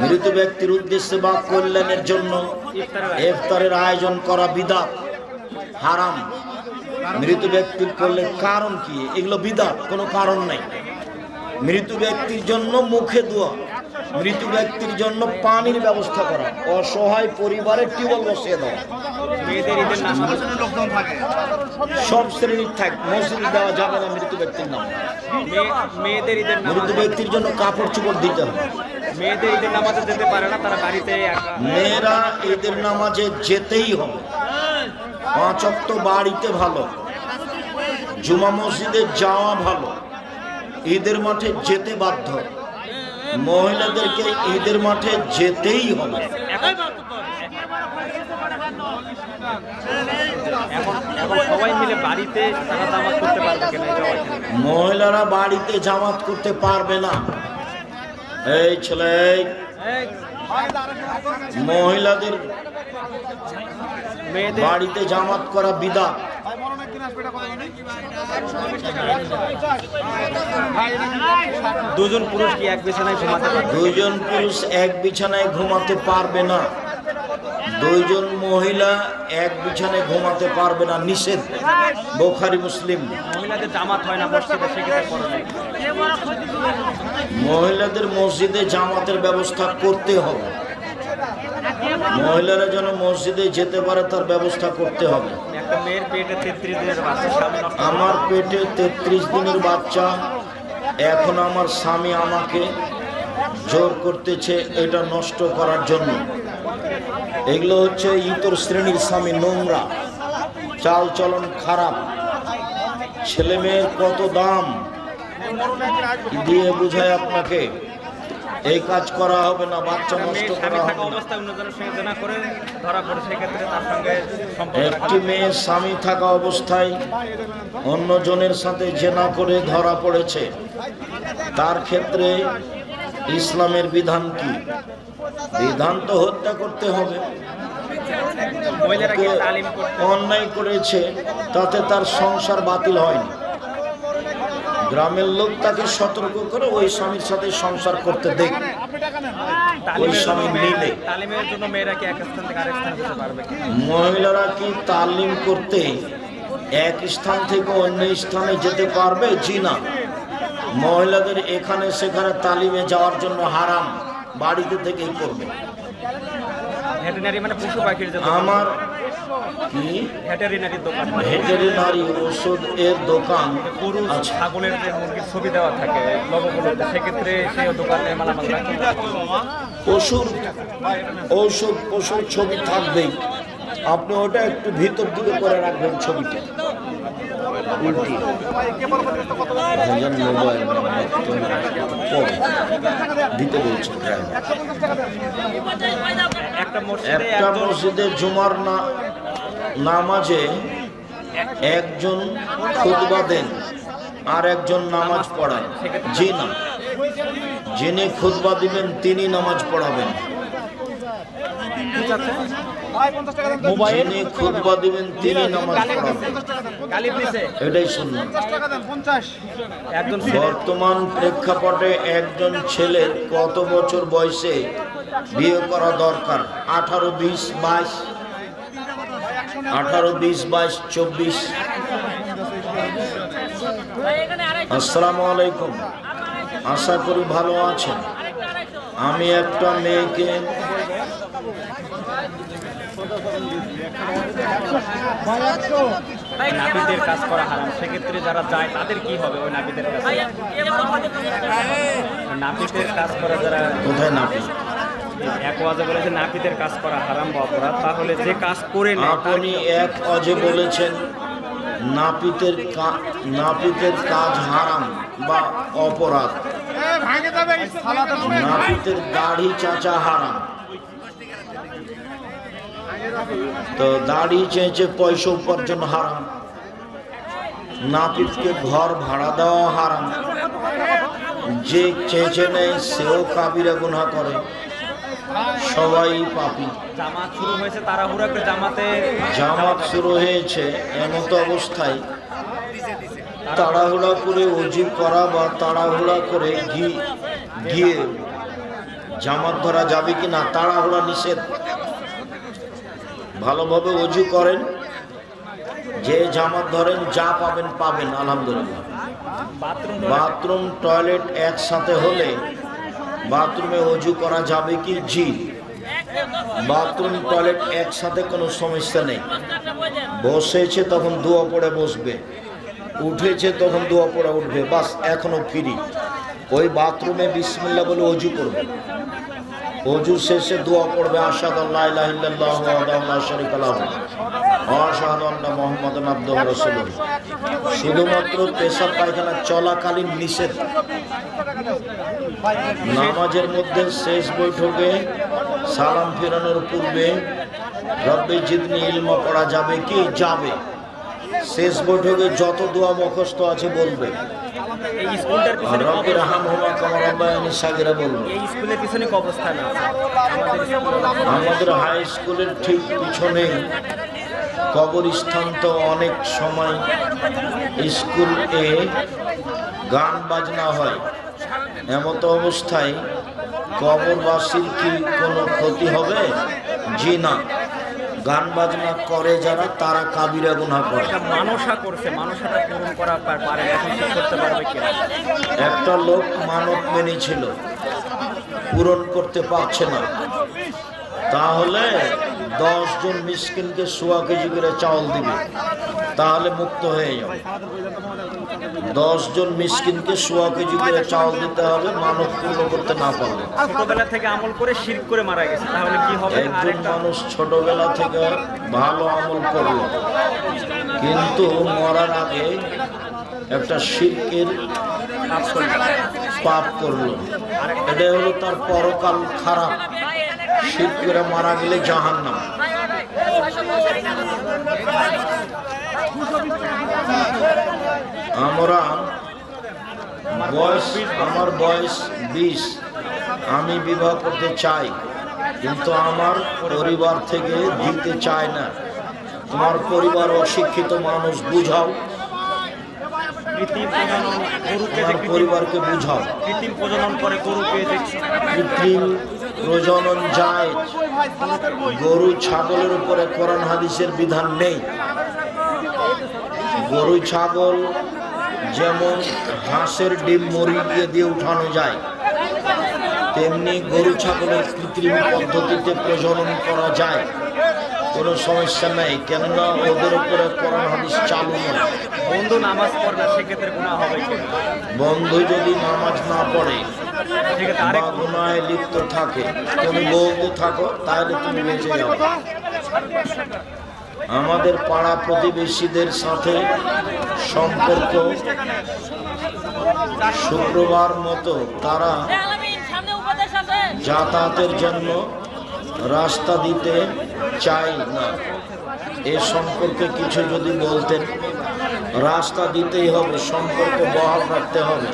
মৃত ব্যক্তির উদ্দেশ্যে বা কল্যাণের জন্য ইফতারের আয়োজন করা বিদাত, হারাম। মৃত ব্যক্তির করলে কারণ কি? এগুলো বিদাত, কোনো কারণ নাই। মৃত ব্যক্তির জন্য মুখে দোয়া, মৃত ব্যক্তির জন্য পানির ব্যবস্থা করা, অসহায় পরিবারের টিউবওয়েল বসিয়ে দেওয়া। সব শ্রেণির থাক, মসজিদে দেওয়া যাবে না মৃত ব্যক্তির নাম। মৃত ব্যক্তির জন্য কাপড় চোপড় দিতে হবে। মেয়েদের ঈদের নামাজে যেতে পারে না তারা বাড়িতে মেয়েরা ঈদের নামাজে যেতেই হবে। পাঁচ অক্ত বাড়িতে ভালো। জুমা মসজিদে যাওয়া ভালো। ঈদের মাঠে যেতে বাধ্য। মহিলাদেরকে ঈদের মাঠে যেতেই হবে। মহিলারা বাড়িতে জামাত করতে পারবে না। এই ছেলে মহিলাদের বাড়িতে জামাত করা বিদা। দুজন পুরুষ কি এক বিছানায় ঘুমাতে দুজন পুরুষ এক বিছানায় ঘুমাতে পারবে না। দুইজন মহিলা এক বিছানায় ঘুমাতে পারবে না নিষেধ। বোখারি মুসলিম। মহিলাদের জামাত হয় না মহিলাদের মসজিদে জামাতের ব্যবস্থা করতে হবে। মহিলারা যেন মসজিদে যেতে পারে তার ব্যবস্থা করতে হবে। আমার পেটে তেত্রিশ দিনের বাচ্চা এখন আমার স্বামী আমাকে জোর করতেছে এটা নষ্ট করার জন্য। এগুলো হচ্ছে ইতর শ্রেণির স্বামী নোংরা। চাল চলন খারাপ। ছেলে মেয়ের কত দাম? দিয়ে বুঝায় আপনাকে এই কাজ করা হবে না বাচ্চা নষ্ট মেয়ে করা হবে একটি মেয়ের স্বামী থাকা অবস্থায় অন্যজনের সাথে জেনা করে ধরা পড়েছে। তার ক্ষেত্রে ইসলামের বিধান কি? বিধান তো হত্যা করতে হবে। মহিলারা কি তালিম করতে অন্যায় করেছে তাতে তার সংসার বাতিল হয়নি। গ্রামের লোক তাকে সতর্ক করে ওই স্বামীর সাথে সংসার করতে দেখ। ওই স্বামী নিলে? মহিলারা কি তালিম করতে এক স্থান থেকে অন্য স্থানে যেতে পারবে? জি না। মহিলাদের এখানে সেখানে তালিমে যাওয়ার জন্য হারাম। বাড়িতে থেকেই করবে। মানে আমার কি? দোকান। ভেটেরিনারি ওষুধ এর দোকান ছাগলের যে ছবি দেওয়া থাকে সেক্ষেত্রে সেই দোকানে মালামাল রাখতে পশুর ঔষধ পশুর ছবি থাকবেই। আপনি ওটা একটু ভিতর দিকে করে রাখবেন ছবিটা। উল্টি দিতে বলছে একটা মসজিদে জুমার না নামাজে একজন খুতবা দেন আর একজন নামাজ পড়ান। জি না। যিনি খুতবা দিবেন, তিনি নামাজ পড়াবেন। যিনি খুতবা দিবেন তিনি নামাজ এটাই শুনলাম বর্তমান প্রেক্ষাপটে একজন ছেলের কত বছর বয়সে বিয়ে করা দরকার? আঠারো বিশ বাইশ? আঠারো বিশ বাইশ চব্বিশ? আসসালামু আলাইকুম। আশা করি ভালো আছেন। আমি একটা মেয়েকে নাপিতের কাজ করা হারাম। সেক্ষেত্রে যারা যায় তাদের কি হবে ওই নাপিতের কাছে? নাপিতের কাজ করা যারা কোথায় নাপি এক ওয়াজে বলেছে নাপিতের কাজ করা হারাম বা অপরাধ। তাহলে যে কাজ করে নেয় আপনি এক অজে বলেছেন নাপিতের নাপিতের কাজ হারাম বা অপরাধ। নাপিতের দাড়ি চাচা হারাম। তো দাড়ি চেয়েছে পয়সা উপার্জন হারাম। নাপিতকে ঘর ভাড়া দেওয়া হারাম। যে চেঁচে নেয় সেও কাবিরা গুনা করে। সবাই পাপি। জামাত শুরু হয়েছে তাড়াহুড়া করে জামাতে। জামাত শুরু হয়েছে এমতো অবস্থায়। তাড়াহুড়া করে অজিব করা বা তাড়াহুড়া করে গিয়ে জামাত ধরা যাবে কি না তাড়াহুড়া নিষেধ। ভালোভাবে অজু করেন। যে জামাত ধরেন, যা পাবেন পাবেন, আলহামদুলিল্লাহ। বাথরুম, টয়লেট একসাথে হলে বাথরুমে অজু করা যাবে কি? জি। বাথরুম, টয়লেট একসাথে কোনো সমস্যা নেই। বসেছে তখন দোয়া পড়ে বসবে। উঠেছে তখন দোয়া পড়ে উঠবে। বাস, এখনও ফিরি। ওই বাথরুমে বিসমিল্লা বলে অজু করবে। অজু শেষে দোয়া পড়বে আশাদ আল্লাহ ইলাহা ইল্লাল্লাহু ওয়াহদাহু লা শারীকা লাহু ওয়া আশহাদু আন্না মুহাম্মাদান আবদুহু ওয়া রাসূলুহু। শুধুমাত্র পেশাব পায়খানা চলাকালীন নিষেধ। নামাজের মধ্যে শেষ বৈঠকে সালাম ফেরানোর পূর্বে রব্বে জিদনি ইলমা পড়া যাবে কি? যাবে। শেষ বৈঠকে যত দোয়া মুখস্থ আছে বলবে। এই স্কুলটার পিছনে কামা রব্বায়ানি সাগিরা বলবে এই স্কুলের পিছনে আছে। আমাদের হাই স্কুলের ঠিক পিছনে কবরস্থান তো অনেক সময় স্কুলে গান বাজনা হয়। এমত অবস্থায় কবরবাসীর কি কোনো ক্ষতি হবে? জি না। গান বাজনা করে যারা তারা কাবিরা গুনা করে। মানসা করছে মানসাটা পূরণ করা পারে এখন করতে পারবে কি একটা লোক মানব মেনে ছিল পূরণ করতে পারছে না। তাহলে জন মিসকিনকে সোয়া কেজি করে চাউল দিবে তাহলে মুক্ত হয়ে যাবে। জন মিসকিনকে সোয়া কেজি করে চাউল দিতে হবে মানব পূর্ণ করতে না পারলে। ছোটবেলা থেকে আমল করে শির করে মারা গেছে তাহলে কি হবে? একজন মানুষ ছোটবেলা থেকে ভালো আমল করল কিন্তু মরার আগে একটা শিল্পের পাপ করল। এটা হলো তার পরকাল খারাপ। শীত করে মারা গেলে জাহান নাম আমরা বয়স আমার বয়স বিশ। আমি বিবাহ করতে চাই কিন্তু আমার পরিবার থেকে দিতে চায় না। তোমার পরিবার অশিক্ষিত মানুষ বুঝাও। পরিবারকে বুঝাও। কৃত্রিম প্রজনন করে গরুকে দেখছি। কৃত্রিম প্রজনন যায়। গরু ছাগলের উপরে কোরআন হাদিসের বিধান নেই। গরু ছাগল যেমন হাঁসের ডিম মুরগি দিয়ে দিয়ে উঠানো যায় তেমনি গরু ছাগলের কৃত্রিম পদ্ধতিতে প্রজনন করা যায়। কোনো সমস্যা নেই কেননা ওদের উপরে কোরআন হাদিস চালু নয়। বন্ধু নামাজ পড়বে সেক্ষেত্রে হবে বন্ধু যদি নামাজ না পড়ে বা লিপ্ত থাকে। তুমি বলতে থাকো, তাহলে তুমি বেঁচে যাও আমাদের পাড়া প্রতিবেশীদের সাথে সম্পর্ক শুক্রবার মতো তারা যাতায়াতের জন্য রাস্তা দিতে চাই না। এ সম্পর্কে কিছু যদি বলতেন। রাস্তা দিতেই হবে, সম্পর্ক বহাল রাখতে হবে।